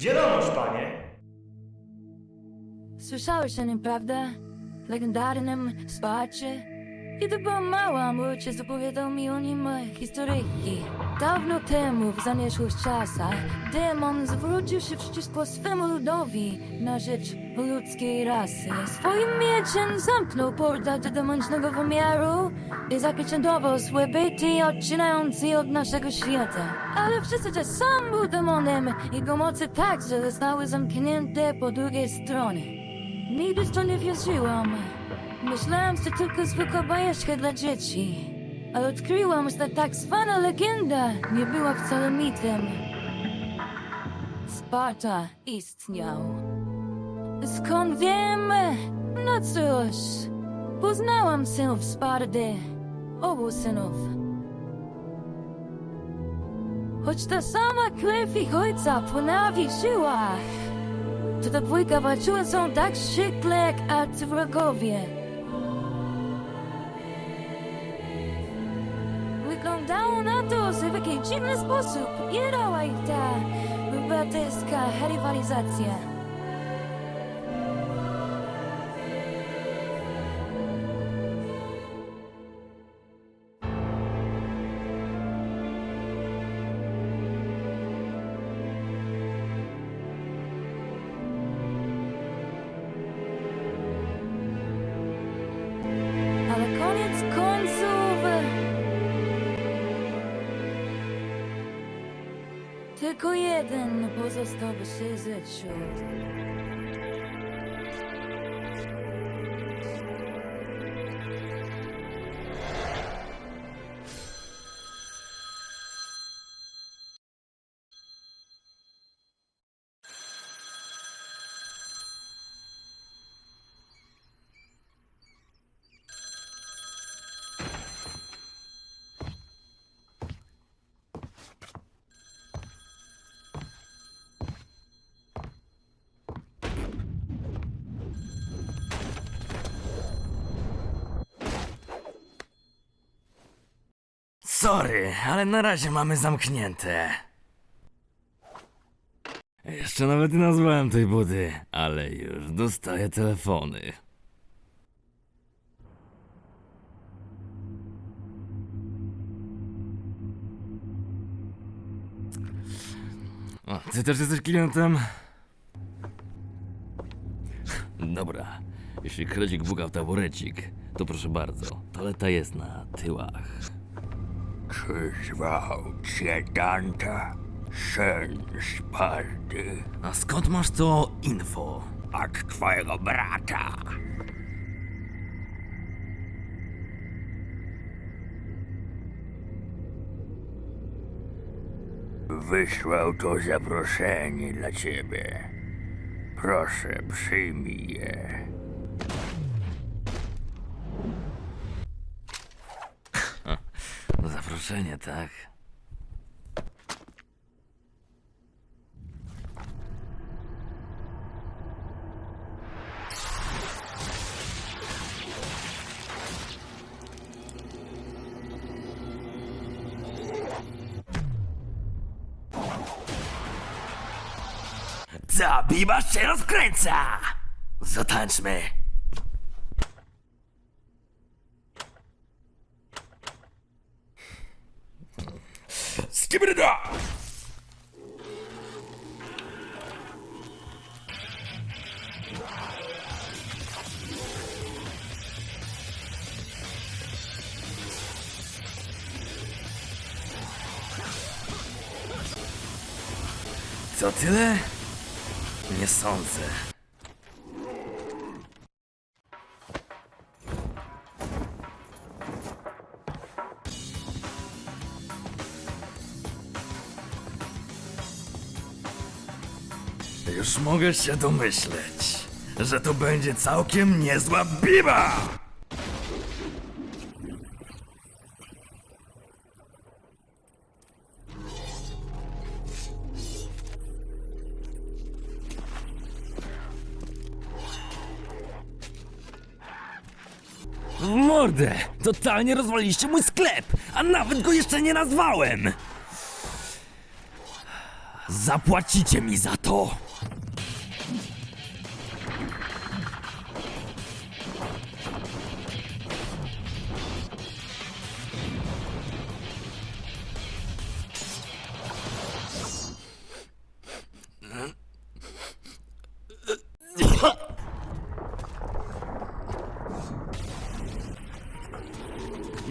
Wiadomość, panie. Słyszałeś o nim, prawda? Legendarnym spacie? Kiedy byłam mała, ojciec opowiadał mi o nim e, historyjki. Dawno temu, w zamierzchłych czasach, demon zwrócił się przeciwko swemu ludowi na rzecz ludzkiej rasy. Swoim mieczem zamknął portal do demonicznego wymiaru i zapieczętował złe byty odcinając je od naszego świata. Ale wszyscy też sam był demonem, jego moce także zostały zamknięte po drugiej stronie. Nigdy w to nie wierzyłam. Myślałam, że tylko zwykła bajeczka dla dzieci. Ale odkryłam, że ta tak zwana legenda nie była wcale mitem. Sparta istniał. Skąd wiem? No cóż, poznałam synów Sparty, obu synów. Choć ta sama krew ich ojca płynęła w żyłach, to ta dwójka walczyła są tak szykle jak arcywrogowie. Wyglądało na to, że w jakiś dziwny sposób irała ich ta rywalizacja. Tylko jeden pozostał przy życiu. Sorry, ale na razie mamy zamknięte. Jeszcze nawet nie nazwałem tej budy, ale już dostaję telefony. O, ty też jesteś klientem? Dobra, jeśli kredzik bugał taborecik, to proszę bardzo, toaleta jest na tyłach. Przyzwał cię Dante, syn Sparty, A skąd masz to info? od twojego brata. Wysłał to zaproszenie dla ciebie. Proszę, przyjmij je. Zaproszenie, tak? Ta biba się rozkręca! Zatańczmy! Skibryda! Co tyle? Nie sądzę. Już mogę się domyśleć, że to będzie całkiem niezła biba! W mordę! Totalnie rozwaliliście mój sklep, a nawet go jeszcze nie nazwałem! Zapłacicie mi za to!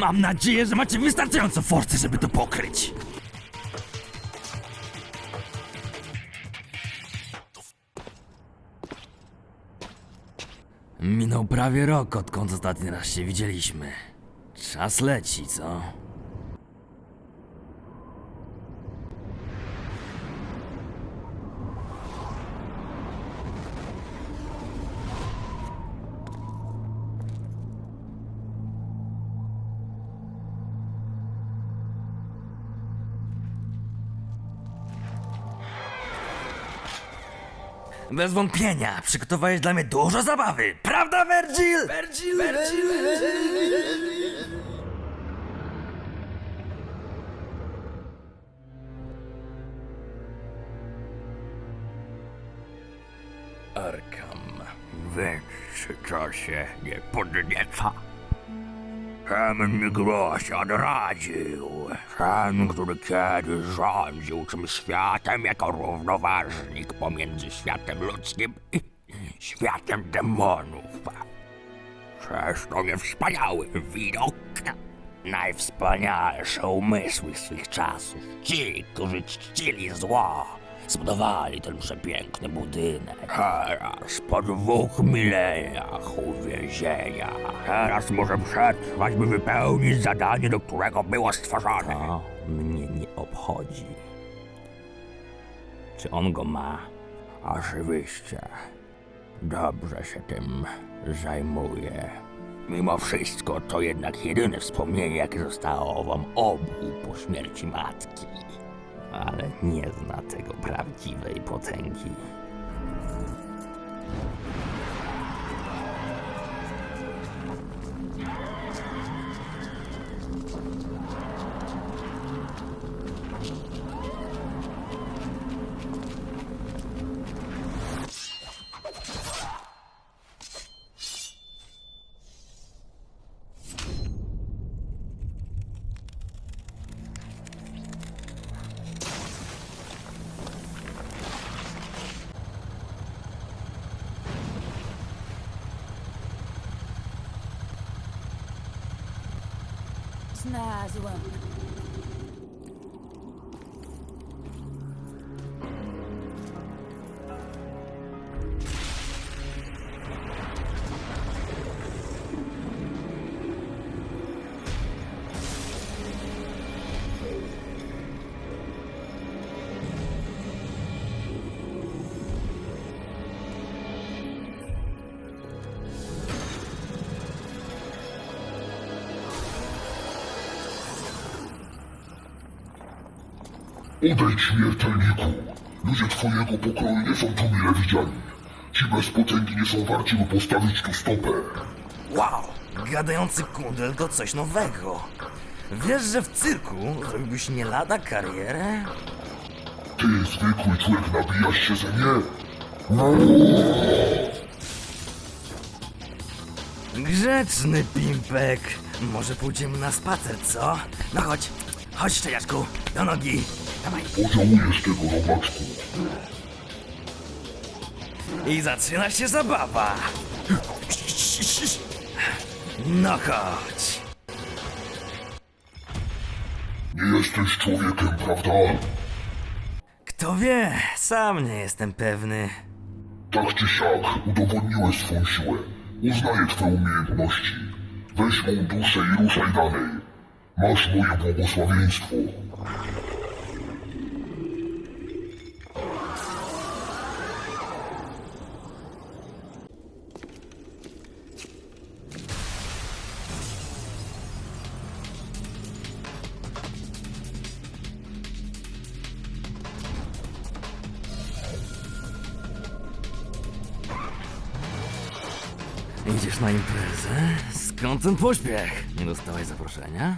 Mam nadzieję, że macie wystarczająco forcy, żeby to pokryć. Minął prawie rok, odkąd ostatni raz się widzieliśmy. Czas leci, co? Bez wątpienia, przygotowałeś dla mnie dużo zabawy, prawda, Virgil? Virgil, Virgil. Więc czy to się nie podnieca? Ten mi groź odradził. Ten, który kiedyś rządził tym światem jako równoważnik pomiędzy światem ludzkim i światem demonów. Przecież to niewspaniały widok. Najwspanialsze umysły swych czasów. Ci, którzy czcili zło, zbudowali ten przepiękny budynek. Teraz, po dwóch mileniach uwięzienia, teraz może przetrwać, by wypełnić zadanie, do którego było stworzone. To mnie nie obchodzi. Czy on go ma? Oczywiście. Dobrze się tym zajmuję. Mimo wszystko to jednak jedyne wspomnienie, jakie zostało wam obu po śmierci matki. Ale nie zna tego prawdziwej potęgi. It's a nice one. Odejdź, śmiertelniku! Ludzie twojego pokroju nie są tu mile widziani. Ci bez potęgi nie są warci, by postawić tu stopę. Wow! Gadający kundel to coś nowego. Wiesz, że w cyrku zrobiłbyś nie lada karierę? Ty, zwykły człowiek, nabijasz się ze mnie? Grzeczny pimpek. Może pójdziemy na spacer, co? No chodź, chodź szczeniaczku, do nogi. Dawaj. Pożałujesz tego, robaczku. I zaczyna się zabawa. No chodź. Nie jesteś człowiekiem, prawda? Kto wie, sam nie jestem pewny. Tak czy siak, udowodniłeś swą siłę. Uznaję twoje umiejętności. Weź mą duszę i ruszaj dalej. Masz moje błogosławieństwo. Idziesz na imprezę? Skąd ten pośpiech? Nie dostałeś zaproszenia?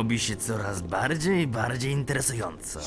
Robi się coraz bardziej bardziej interesująco.